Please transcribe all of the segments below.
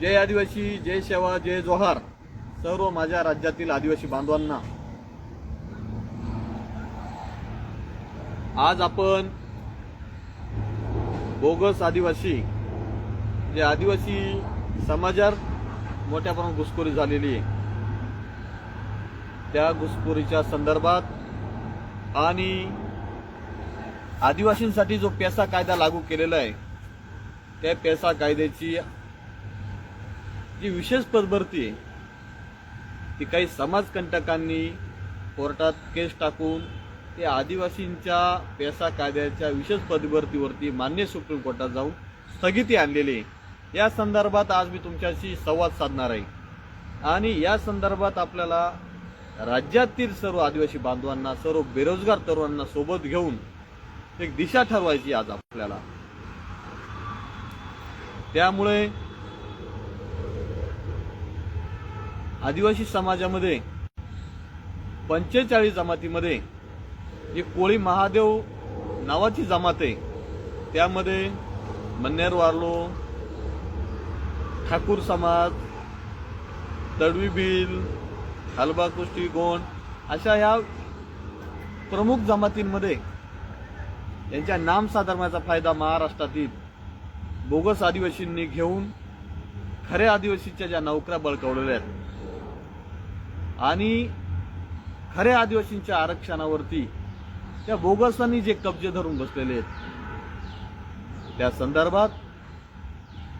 जय आदिवासी जय सेवा जय जोहार. सर्व माझ्या राज्यातील आदिवासी बांधवांना. आज आपण बोगस आदिवासी जे आदिवासी समाजात मोठ्या प्रमाणात घुसखोरी झालेली आहे. त्या घुसखोरीच्या संदर्भात आणि आदिवासींसाठी जो पेसा कायदा लागू केलेला आहे त्या पेसा कायद्याची जी विशेष पदभरती आहे ती काही समाजकंटकांनी कोर्टात केस टाकून ते आदिवासींच्या पेसा कायद्याच्या विशेष पदभरतीवरती मान्य सुप्रीम कोर्टात जाऊन स्थगिती आणलेली आहे. या संदर्भात आज मी तुमच्याशी संवाद साधणार आहे. आणि या संदर्भात आपल्याला राज्यातील सर्व आदिवासी बांधवांना सर्व बेरोजगार तरुणांना सोबत घेऊन एक दिशा ठरवायची आज आपल्याला. त्यामुळे आदिवासी समाजामध्ये पंचेचाळीस जमातीमध्ये जी कोळी महादेव नावाची जमात आहे त्यामध्ये मन्नेर वारलो ठाकूर समाज तडवी बिल हलबा कुष्टी गोंड अशा ह्या प्रमुख जमातींमध्ये यांच्या नाम साधर्माचा फायदा महाराष्ट्रातील बोगस आदिवासींनी घेऊन खऱ्या आदिवासीच्या ज्या नोकऱ्या बळकावलेल्या आहेत आणि खऱ्या आदिवासींच्या आरक्षणावरती त्या बोगसांनी जे कब्जे धरून बसलेले आहेत त्या संदर्भात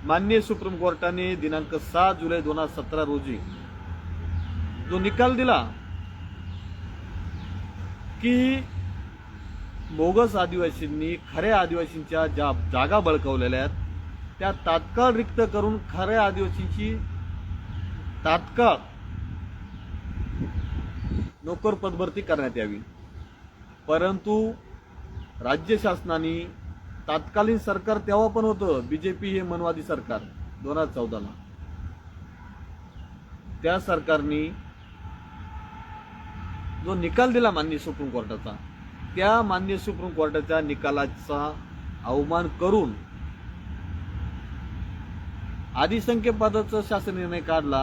माननीय सुप्रीम कोर्टाने दिनांक सहा जुलै दोन हजार सतरा रोजी जो निकाल दिला की बोगस आदिवासींनी खऱ्या आदिवासींच्या ज्या जागा बळकवलेल्या आहेत त्या तात्काळ रिक्त करून खऱ्या आदिवासींची तात्काळ नोकर पदभरती करण्यात यावी. परंतु राज्य शासनाने तात्कालीन सरकार तेव्हा पण होतं बीजेपी हे मनवादी सरकार दोन हजार चौदाला. त्या सरकारने जो निकाल दिला माननीय सुप्रीम कोर्टाचा त्या मान्य सुप्रीम कोर्टाच्या निकालाचा अवमान करून आदिसंख्य पदाचा शासन निर्णय काढला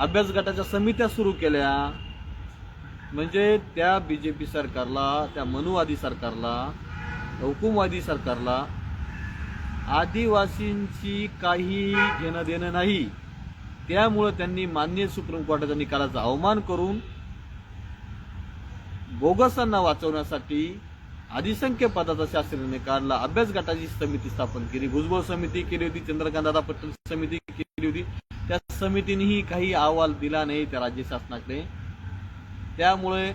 अभ्यास गटाच्या समित्या सुरू केल्या. म्हणजे त्या बीजेपी सरकारला त्या मनुवादी सरकारला हुकुमवादी सरकारला आदिवासींची काही घेणं देणं नाही. त्यामुळं त्यांनी मान्य सुप्रीम कोर्टाच्या निकालाचा अवमान करून बोगसांना वाचवण्यासाठी आदिसंख्य पदाचा शास्त्र काढला. अभ्यास गटाची समिती स्थापन केली. भुजबळ समिती केली होती. चंद्रकांतदादा पटेल समिती केली होती. त्या समितीनेही काही अहवाल दिला नाही त्या राज्य शासनाकडे. त्यामुळे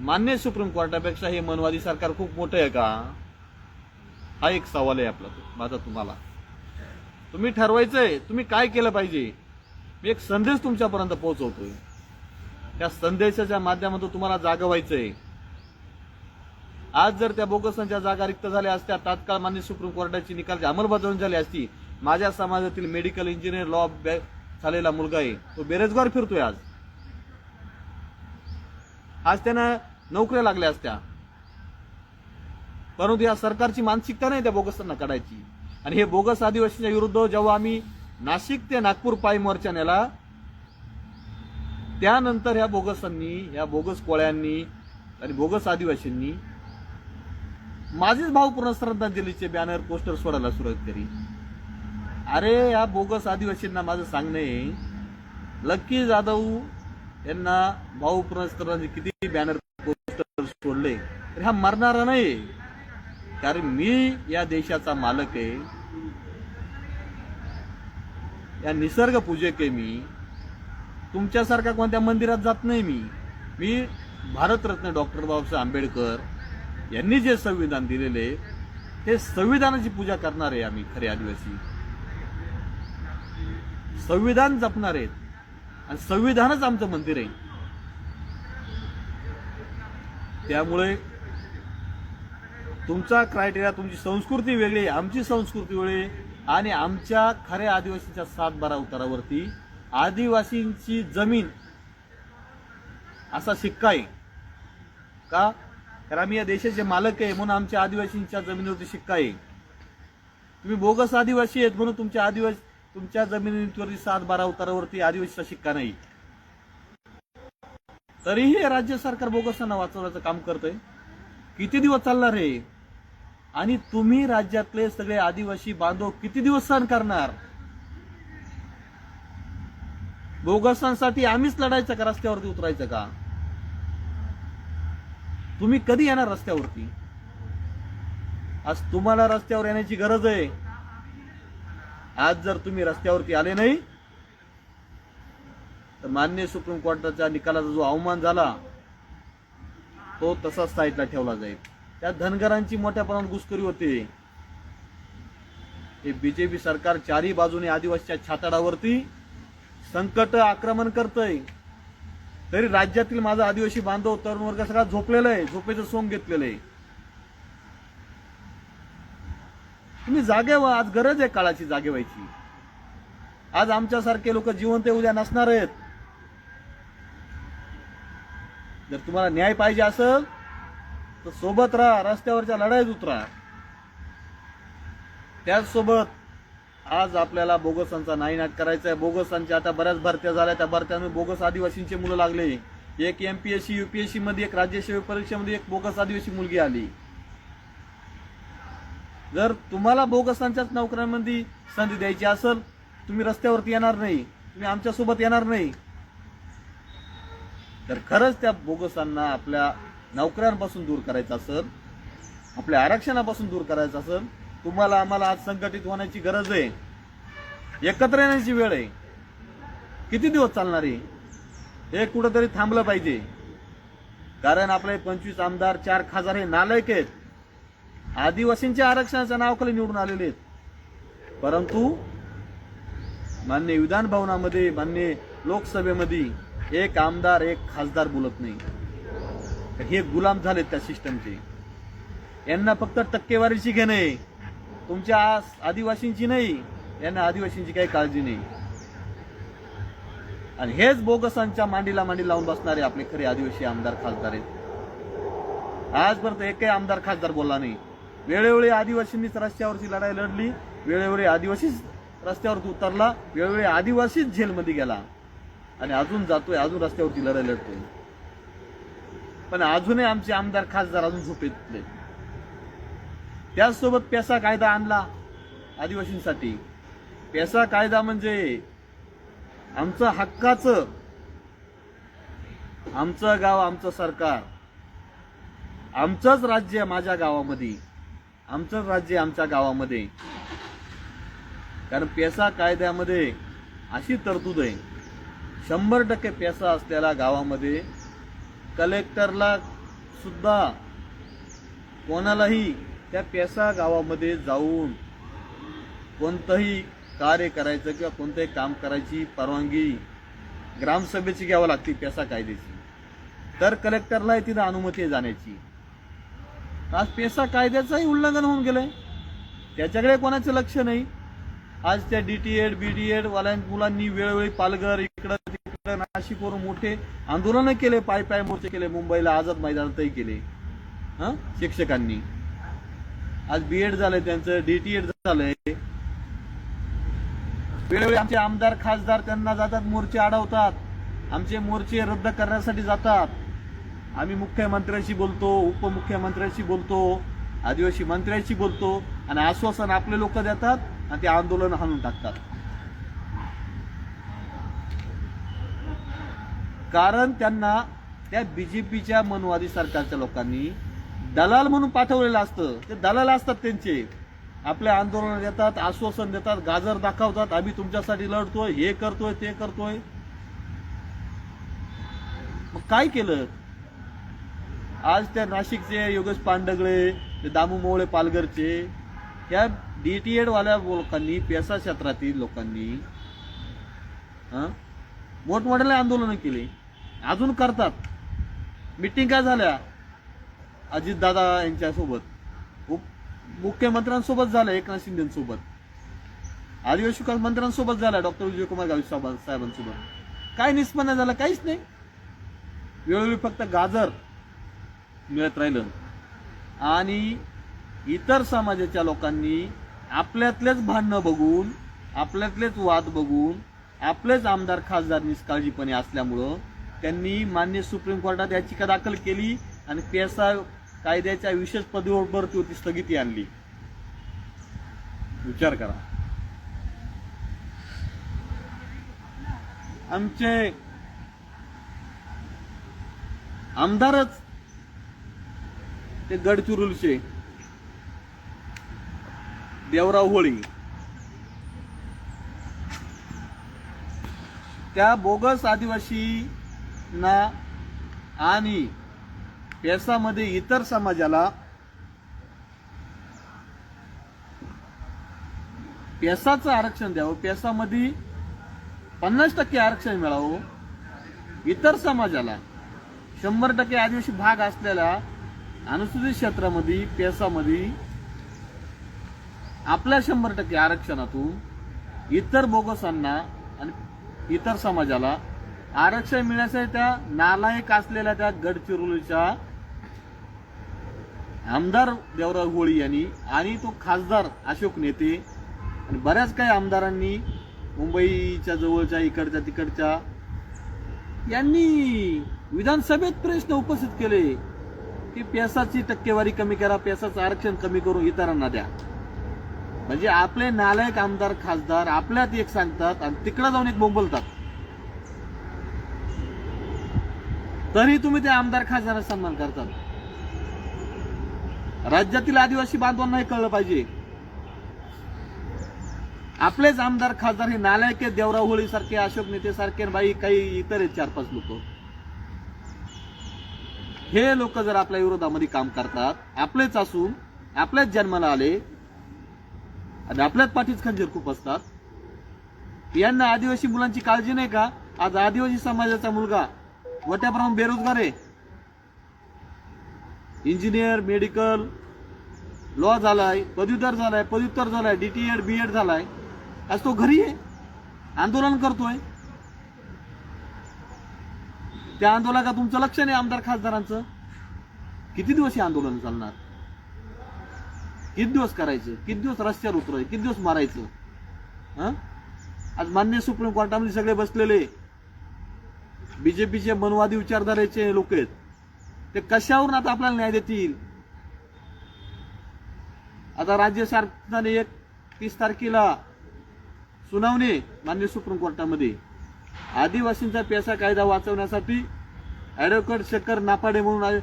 मान्य सुप्रीम कोर्टापेक्षा हे मनवादी सरकार खूप मोठं आहे का? हा एक सवाल आहे आपला माझा तुम्हाला. तुम्ही ठरवायचंय तुम्ही काय केलं पाहिजे? मी एक संदेश तुमच्यापर्यंत पोहोचवतोय. त्या संदेशाच्या माध्यमातून तुम्हाला जागा आहे आज जर त्या बोगसांच्या जागा रिक्त झाल्या असत्या तात्काळ मान्य सुप्रीम कोर्टाची निकालची अंमलबजावणी झाली असती माझ्या समाजातील मेडिकल इंजिनियर लॉ झालेला मुलगा आहे. तो बेरोजगार फिरतोय आज. आज त्यानं नोकऱ्या लागल्या असत्या. परंतु या सरकारची मानसिकता नाही त्या बोगसांना काढायची. आणि हे बोगस आदिवासींच्या विरुद्ध जेव्हा आम्ही नाशिक ते नागपूर पायी मोर्चा नेला त्यानंतर ह्या बोगसांनी ह्या बोगस कोळ्यांनी आणि बोगस आदिवासींनी माझेच भावपूर्ण श्रद्धांजलीचे बॅनर पोस्टर सोडायला सुरुवात केली. अरे या बोगस आदिवासींना माझं सांगणं आहे. लक्की जाधव यांना भाऊ श्रद्धांजली किती बॅनर पोस्टर सोडले. तर हा मरणारा नाही. कारण मी या देशाचा मालक आहे. या निसर्ग पूजक आहे मी. तुमच्यासारख्या कोणत्या मंदिरात जात नाही मी. मी भारतरत्न डॉक्टर बाबासाहेब आंबेडकर यांनी जे संविधान दिलेले ते संविधानाची पूजा करणार आहे आम्ही खरे आदिवासी. संविधान जपणार आहेत. आणि संविधानच आमचं मंदिर आहे. त्यामुळे तुमचा क्रायटेरिया तुमची संस्कृती वेगळी आहे. आमची संस्कृती वेगळी आहे. आणि आमच्या खऱ्या आदिवासीच्या सातबारा उतारावरती आदिवासींची जमीन असा शिक्का आहे. का? कारण आम्ही या देशाचे मालक आहे म्हणून आमच्या आदिवासींच्या जमिनीवरती शिक्का आहे. तुम्ही बोगस आदिवासी आहेत म्हणून तुमच्या आदिवासी तुमच्या जमिनीवरती सात बारा उतारावरती आदिवासीचा शिक्का नाही. तरीही हे राज्य सरकार बोगसांना वाचवण्याचं काम करतंय. किती दिवस चालणार आहे आणि तुम्ही राज्यातले सगळे आदिवासी बांधव किती दिवस सहन करणार? बोगसांसाठी आम्हीच लढायचं का? रस्त्यावरती उतरायचं का? तुम्ही कधी येणार रस्त्यावरती? आज तुम्हाला रस्त्यावर येण्याची गरज आहे. आज जर तुम्ही रस्त्यावरती आले नाही तर मान्य सुप्रीम कोर्टाच्या निकालाचा जो अवमान झाला तो तसाच साईडला ठेवला जाईल. त्या धनगरांची मोठ्या प्रमाणात घुसखोरी होते. हे बीजेपी सरकार चारही बाजूने आदिवासीच्या छाताडावरती संकट आक्रमण करतय. तरी राज्यातील माझा आदिवासी बांधव तरुण वर्ग सगळा झोपलेला आहे झोपेचं सोंग घेतलेलं आहे. तुम्ही जागे व्हा आज गरज आहे काळाची जागे व्हायची. आज आमच्यासारखे लोक जिवंत उद्या नसणार आहेत. जर तुम्हाला न्याय पाहिजे असेल तर सोबत राहा रस्त्यावरच्या लढाईत उतरा. त्याचसोबत आज आपल्याला बोगसांचा नायनाट करायचा आहे बोगसांच्या आता बऱ्याच भरत्या झाल्या. त्या भरत्यामध्ये बोगस आदिवासींचे मुलं लागले. एक एमपीएससी युपीएससी मध्ये एक राज्यसेवा परीक्षेमध्ये एक बोगस आदिवासी मुलगी आली. जर तुम्हाला बोगसांच्याच नोकऱ्यांमध्ये संधी द्यायची असेल तुम्ही रस्त्यावरती येणार नाही तुम्ही आमच्यासोबत येणार नाही. तर खरंच त्या बोगसांना आपल्या नोकऱ्यांपासून दूर करायचं असेल आपल्या आरक्षणापासून दूर करायचं असेल तुम्हाला आम्हाला आज संघटित होण्याची गरज आहे. एकत्र येण्याची वेळ आहे. किती दिवस चालणार आहे? हे कुठंतरी थांबलं पाहिजे. कारण आपले पंचवीस आमदार चार खासदार हे नालायक आहेत. आदिवासींच्या आरक्षणाच्या नावाखाली निवडून आलेले आहेत. परंतु मान्य विधान भवनामध्ये मान्य लोकसभेमध्ये एक आमदार एक खासदार बोलत नाही. हे गुलाम झालेत त्या सिस्टमचे यांना फक्त टक्केवारीची घेणे तुमच्या आस- आदिवासींची नाही यांना आदिवासींची काही काळजी नाही. आणि हेच बोगसांच्या मांडीला मांडी लावून बसणारे आपले खरे आदिवासी आमदार खासदार आहेत. आजपर्यंत एकही आमदार खासदार बोलला नाही. वेळोवेळी आदिवासींनीच रस्त्यावरची लढाई लढली वेळोवेळी आदिवासीच रस्त्यावर उतरला वेळोवेळी आदिवासीच जेलमध्ये गेला. आणि अजून जातोय अजून रस्त्यावरती लढाई लढतोय. पण अजूनही आमचे आमदार खासदार अजून झोपेतले त्याचसोबत पेसा कायदा आणला आदिवासींसाठी. पेसा कायदा म्हणजे आमचं हक्काचं आमचं गाव आमचं सरकार. आमचंच राज्य माझ्या गावामध्ये. आमचंच राज्य आमच्या गावामध्ये. कारण पेसा कायद्यामध्ये अशी तरतूद आहे. शंभर टक्के पेसा असलेल्या गावामध्ये कलेक्टरला सुद्धा कोणालाही त्या पेसा गावामध्ये जाऊन कोणतंही कार्य करायचं किंवा कोणतंही काम करायची परवानगी ग्रामसभेची घ्यावं लागते पेसा कायद्याची. तर कलेक्टरलाही तिथं अनुमती जाण्याची. आज पेसा कायद्याचंही उल्लंघन होऊन गेलंय. त्याच्याकडे कोणाचं लक्ष नाही. आज त्या डीटीएड एड वाल्या मुलांनी वेळोवेळी पालघर इकडं तिकडं नाशिकवरून मोठे आंदोलनं केले पाय पाय मोर्चे केले मुंबईला आझाद मैदानातही केले. हा? शिक्षकांनी. आज बीएड झालंय त्यांचं डीटीएड झालंय. वेळोवेळी आमचे आमदार खासदार त्यांना जातात मोर्चे अडवतात. आमचे मोर्चे रद्द करण्यासाठी जातात. आम्ही मुख्यमंत्र्यांशी बोलतो उपमुख्यमंत्र्यांशी बोलतो आदिवासी मंत्र्यांशी बोलतो आणि आश्वासन आपले लोक देतात आणि ते आंदोलन हाणून टाकतात. कारण त्यांना त्या बीजेपीच्या मनवादी सरकारच्या लोकांनी दलाल म्हणून पाठवलेलं असतं. ते दलाल असतात त्यांचे. आपले आंदोलन देतात आश्वासन देतात गाजर दाखवतात आम्ही तुमच्यासाठी लढतोय हे करतोय ते करतोय. मग काय केलं? आज त्या नाशिकचे योगेश पांडगळे ते दामू मोळे पालघरचे या टी एडवाल्या लोकांनी पेसा क्षेत्रातील लोकांनी हं, मोठमोठ्याने आंदोलनं केली. अजून करतात. मिटिंगा झाल्या? अजितदादा यांच्यासोबत. उप मुख्यमंत्र्यांसोबत झाल्या एकनाथ शिंदेसोबत. आदिवासी विकास मंत्र्यांसोबत झाला डॉक्टर विजयकुमार गावित साहेबां- साहेबांसोबत. काय निष्पन्न झालं? काहीच नाही. वेळोवेळी फक्त गाजर. मिळत राहिलं. आणि इतर समाजाच्या लोकांनी आपल्यातलेच भांडणं बघून आपल्यातलेच वाद बघून आपलेच आमदार खासदार निष्काळजीपणे असल्यामुळं त्यांनी मान्य सुप्रीम कोर्टात याचिका दाखल केली आणि पेसा कायद्याच्या विशेष पदवीवर होती स्थगिती आणली. विचार करा. आमचे आमदारच ते गडचिरोलीचे. देवराव होळी. त्या बोगस आदिवासींना आणि पेसामध्ये इतर समाजाला पेसाचं आरक्षण द्यावं पेसामध्ये पन्नास टक्के आरक्षण मिळावं इतर समाजाला. शंभर टक्के आदिवासी भाग असलेल्या अनुसूचित क्षेत्रामध्ये पेसामध्ये आपल्या शंभर टक्के आरक्षणातून इतर बोगसांना आणि इतर समाजाला आरक्षण मिळण्यासाठी त्या नालायक असलेल्या त्या गडचिरोलीच्या आमदार देवराव होळी यांनी आणि तो खासदार अशोक नेते आणि बऱ्याच काही आमदारांनी मुंबईच्या जवळच्या इकडच्या तिकडच्या यांनी विधानसभेत प्रश्न उपस्थित केले. की पेसाची टक्केवारी कमी करा पेसाचं आरक्षण कमी करून इतरांना द्या. म्हणजे आपले नालायक आमदार खासदार आपल्यात एक सांगतात आणि तिकडे जाऊन एक बोंबलतात. तरी तुम्ही ते आमदार खासदार सन्मान करतात. राज्यातील आदिवासी बांधवांना हे कळलं पाहिजे. आपलेच आमदार खासदार हे नालायक देवराव होळी सारखे अशोक नेते सारखे बाई काही इतर आहेत चार पाच लोक. हे लोक जर आपल्या विरोधामध्ये काम करतात आपलेच असून आपल्याच जन्माला आले आणि आपल्याच पाठीच खंजीर खूप असतात यांना आदिवासी मुलांची काळजी नाही का? आज आदिवासी समाजाचा मुलगा मोठ्याप्रमाणात बेरोजगार आहे. इंजिनियर मेडिकल लॉ झालाय पदवीधर झालाय पदव्युत्तर झालाय डीटीएड बीएड झालाय. आज तो घरी आहे. आंदोलन करतोय. त्या आंदोलनात तुमचं लक्ष नाही आमदार खासदारांचं? किती दिवस हे आंदोलन चालणार? किती दिवस करायचं? किती दिवस रस्त्यावर उतरायचं? किती दिवस मारायचं? हं? आज मान्य सुप्रीम कोर्टामध्ये सगळे बसलेले बीजेपीचे मनवादी विचारधारेचे लोक आहेत. ते कशावरून आता आपल्याला न्याय देतील? आता राज्य शासनाने एक तीस तारखेला सुनावणी मान्य सुप्रीम कोर्टामध्ये. आदिवासींचा पेसा कायदा वाचवण्यासाठी ॲडव्होकेट शेखर नापाडे म्हणून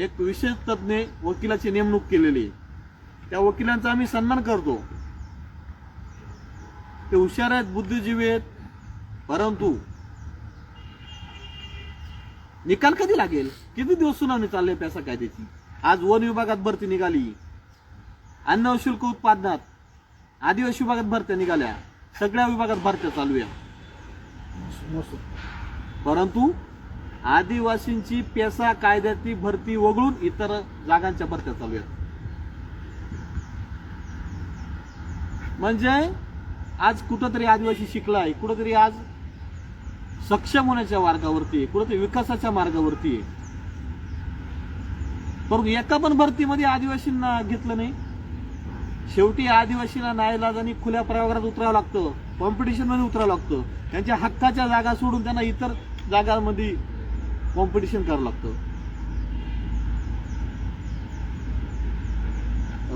एक विशेष तज्ज्ञ वकिलाची नेमणूक केलेली आहे. त्या वकिलांचा आम्ही सन्मान करतो. ते हुशार आहेत बुद्धिजीवी आहेत परंतु निकाल कधी लागेल? किती दिवस सुनावणी चालली आहे पेसा कायद्याची? आज वन विभागात भरती निघाली. अन्न शुल्क उत्पादनात आदिवासी विभागात भरत्या निघाल्या. सगळ्या विभागात भरत्या चालू आहे परंतु आदिवासींची पेसा कायद्यातली भरती वगळून इतर जागांच्या भरत्या चालू आहेत. म्हणजे आज कुठंतरी आदिवासी शिकलाय कुठंतरी आज सक्षम होण्याच्या मार्गावरती आहे कुठंतरी विकासाच्या मार्गावरती आहे. परंतु एका पण भरतीमध्ये आदिवासींना घेतलं नाही. शेवटी आदिवासींना नाईलाजाने खुल्या प्रयोगात उतरावं लागतं. कॉम्पिटिशनमध्ये उतरावं लागतं. त्यांच्या हक्काच्या जागा सोडून त्यांना इतर जागांमध्ये कॉम्पिटिशन करावं लागतं.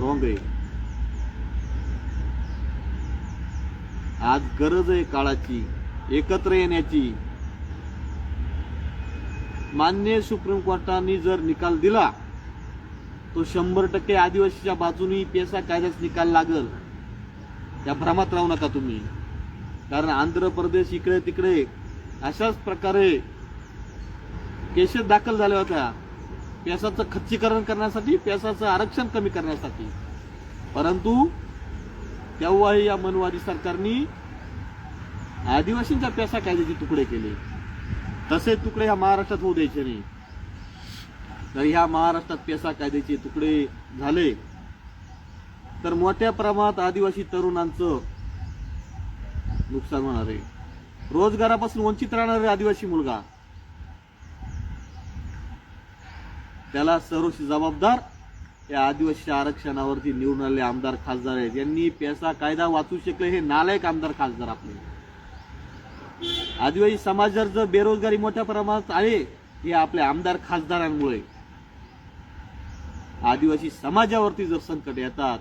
रॉंग आहे आज गरज आहे काळाची एकत्र येण्याची. मान्य सुप्रीम कोर्टाने जर निकाल दिला तो शंभर टक्के आदिवासीच्या बाजूनी पेसा कायद्याच निकाल लागल. या भ्रमात राहू नका तुम्ही. कारण आंध्र प्रदेश इकडे तिकडे अशाच प्रकारे केसेस दाखल झाल्या होत्या. पेसाचं खच्चीकरण करण्यासाठी पेसाचं आरक्षण कमी करण्यासाठी. परंतु तेव्हाही या मनवादी सरकारनी आदिवासींच्या पेसा कायद्याचे तुकडे केले. तसे तुकडे ह्या महाराष्ट्रात होऊ द्यायचे नाही. जर ह्या महाराष्ट्रात पेसा कायद्याचे तुकडे झाले तर मोठ्या प्रमाणात आदिवासी तरुणांचं नुकसान होणार आहे. रोजगारापासून वंचित राहणार आहे आदिवासी मुलगा. त्याला सर्वस्वी जबाबदार. या आदिवासी आरक्षणावरती निवडून आलेले आमदार खासदार आहेत. यांनी पैसा कायदा वाचू शकले हे नालायक आमदार खासदार आपले. आदिवासी समाजात जर बेरोजगारी मोठ्या प्रमाणात आहे हे आपल्या आमदार खासदारांमुळे. आदिवासी समाजावरती जर संकट येतात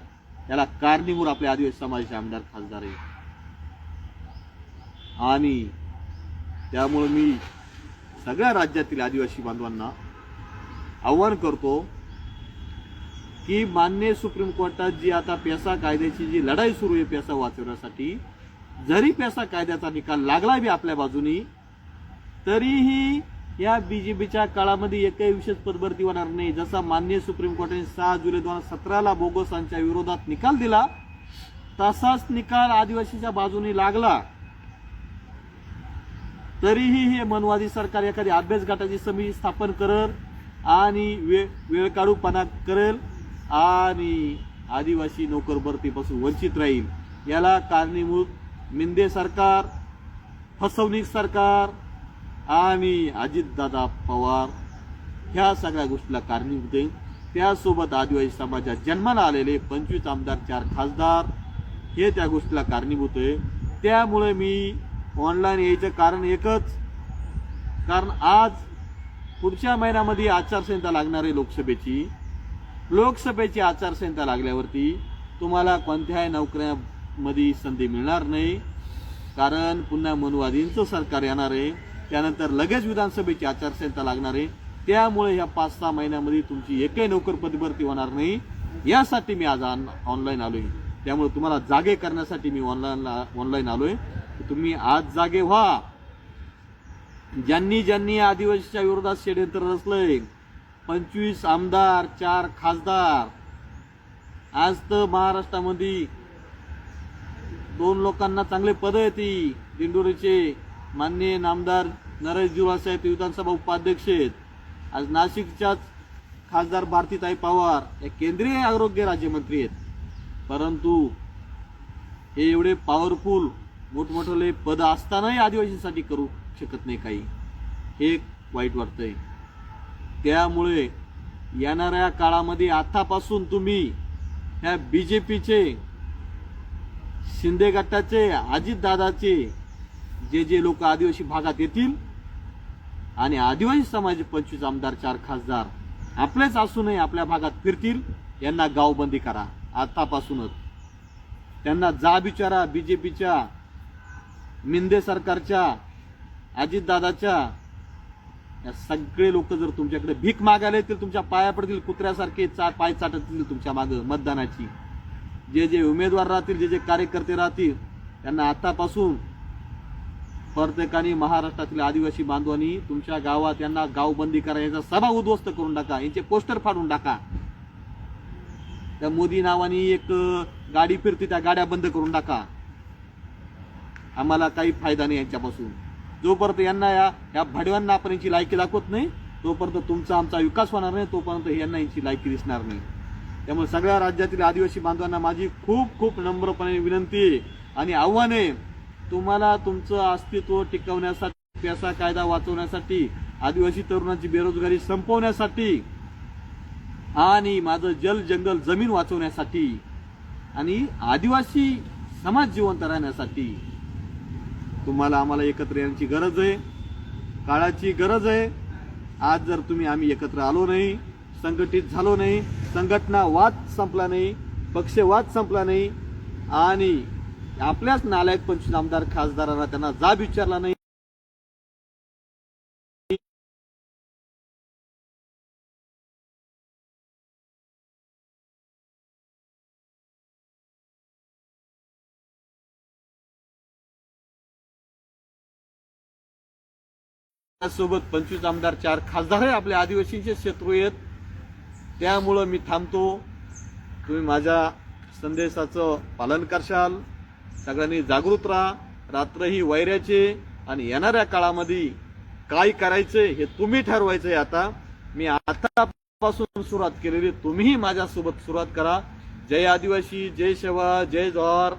त्याला कारणीभूत आपले आदिवासी समाजाचे आमदार खासदार आहेत. आणि त्यामुळं मी सगळ्या राज्यातील आदिवासी बांधवांना आव्हान करतो की मान्य सुप्रीम कोर्टात जी आता पेसा कायद्याची जी लढाई सुरू आहे पेसा वाचवण्यासाठी जरी पेसा कायद्याचा निकाल लागला बी आपल्या बाजूनी तरीही या बी जे पीच्या काळामध्ये एकही विशेष पदभरती होणार नाही. जसा मान्य सुप्रीम कोर्टाने सहा जुलै दोन हजार सतराला बोगोसांच्या विरोधात निकाल दिला तसाच निकाल आदिवासीच्या बाजूने लागला. तरीही हे मनवादी सरकार एखादी अभ्यास गटाची समिती स्थापन करेल आणि वे वेळ काढूपणा करेल आणि आदिवासी नोकर भरतीपासून वंचित राहील. याला कारणीभूत मिंदे सरकार फसवणूक सरकार आणि अजितदादा पवार ह्या सगळ्या गोष्टीला कारणीभूत आहे त्यासोबत आदिवासी समाजात जन्माला आलेले पंचवीस आमदार चार खासदार हे त्या गोष्टीला कारणीभूत आहे त्यामुळे मी ऑनलाईन यायचं कारण एकच. कारण आज पुढच्या महिन्यामध्ये आचारसंहिता लागणार आहे लोकसभेची. लोकसभेची आचारसंहिता लागल्यावरती तुम्हाला कोणत्याही नोकऱ्यामध्ये संधी मिळणार नाही. कारण पुन्हा मनवादींचं सरकार येणार आहे. त्यानंतर लगेच विधानसभेची आचारसंहिता लागणार आहे. त्यामुळे ह्या पाच सहा महिन्यामध्ये तुमची एकही नोकर पदभरती होणार नाही. यासाठी मी आज ऑनलाईन आलो आहे त्यामुळे तुम्हाला जागे करण्यासाठी मी ऑनलाईन ऑनलाईन आहे तुम्ही आज जागे व्हा. ज्यांनी ज्यांनी आदिवासीच्या विरोधात षडयंत्र रचलंय पंचवीस आमदार चार खासदार. आज तर महाराष्ट्रामध्ये दोन लोकांना चांगले पद येते दिंडोरीचे माननीय नामदार नरेश जुवासाहेब विधानसभा उपाध्यक्ष आहेत. आज नाशिकच्याच खासदार भारतीताई पवार या केंद्रीय आरोग्य राज्यमंत्री आहेत. परंतु हे एवढे पॉवरफुल मोठमोठे पद असतानाही आदिवासींसाठी करू शकत नाही काही. हे वाईट वाटतंय. त्यामुळे येणाऱ्या काळामध्ये आतापासून तुम्ही ह्या बी जे पीचे शिंदे गटाचे अजितदादाचे जे जे लोक आदिवासी भागात येतील आणि आदिवासी समाज पंचवीस आमदार चार खासदार आपलेच असूनही आपल्या भागात फिरतील यांना गावबंदी करा आतापासूनच. त्यांना जा बिचारा बी जे पीच्या मिंदे सरकारच्या अजितदादाच्या या सगळे लोक जर तुमच्याकडे भीक मागायला येतील तुमच्या पाया पडतील कुत्र्यासारखे चा पाय चाटतील तुमच्या मागं मतदानाची. जे जे उमेदवार राहतील जे जे कार्यकर्ते राहतील त्यांना आतापासून प्रत्येकाने महाराष्ट्रातील आदिवासी बांधवांनी तुमच्या गावात यांना गावबंदी करा यांचा सभा उद्ध्वस्त करून टाका यांचे पोस्टर फाडून टाका. त्या मोदी नावाने एक गाडी फिरते त्या गाड्या बंद करून टाका. आम्हाला काही फायदा नाही यांच्यापासून. जोपर्यंत यांना या या भाडव्यांना आपण यांची लायकी दाखवत नाही तोपर्यंत तुमचा आमचा विकास होणार नाही तोपर्यंत यांना यांची लायकी दिसणार नाही. त्यामुळे सगळ्या राज्यातील आदिवासी बांधवांना माझी खूप खूप नम्रपणे विनंती आणि आव्हान आहे तुम्हाला तुमचं अस्तित्व टिकवण्यासाठी पैसा कायदा वाचवण्यासाठी आदिवासी तरुणांची बेरोजगारी संपवण्यासाठी आणि माझं जल जंगल जमीन वाचवण्यासाठी आणि आदिवासी समाज जिवंत राहण्यासाठी तुम्हाला आम्हाला एकत्र येण्याची गरज आहे. काळाची गरज आहे. आज जर तुम्ही आम्ही एकत्र आलो नाही संघटित झालो नाही संघटना वाद संपला नाही पक्षवाद संपला नाही आणि आपल्याच नालायक पंचवीस आमदार खासदारांना त्यांना जाब विचारला नाही. त्यासोबत पंचवीस आमदार चार खासदार आहे आपल्या आदिवासींचे शत्रू आहेत त्यामुळं मी थांबतो. तुम्ही माझ्या संदेशाचं पालन करशाल. सगळ्यांनी जागृत राहा. रात्रही वैऱ्याचे आणि येणाऱ्या काळामध्ये काय करायचे हे तुम्ही ठरवायचंय आता. मी आतापासून सुरुवात केलेली तुम्हीही माझ्यासोबत सुरुवात करा. जय आदिवासी जय शेवा जय जवाहर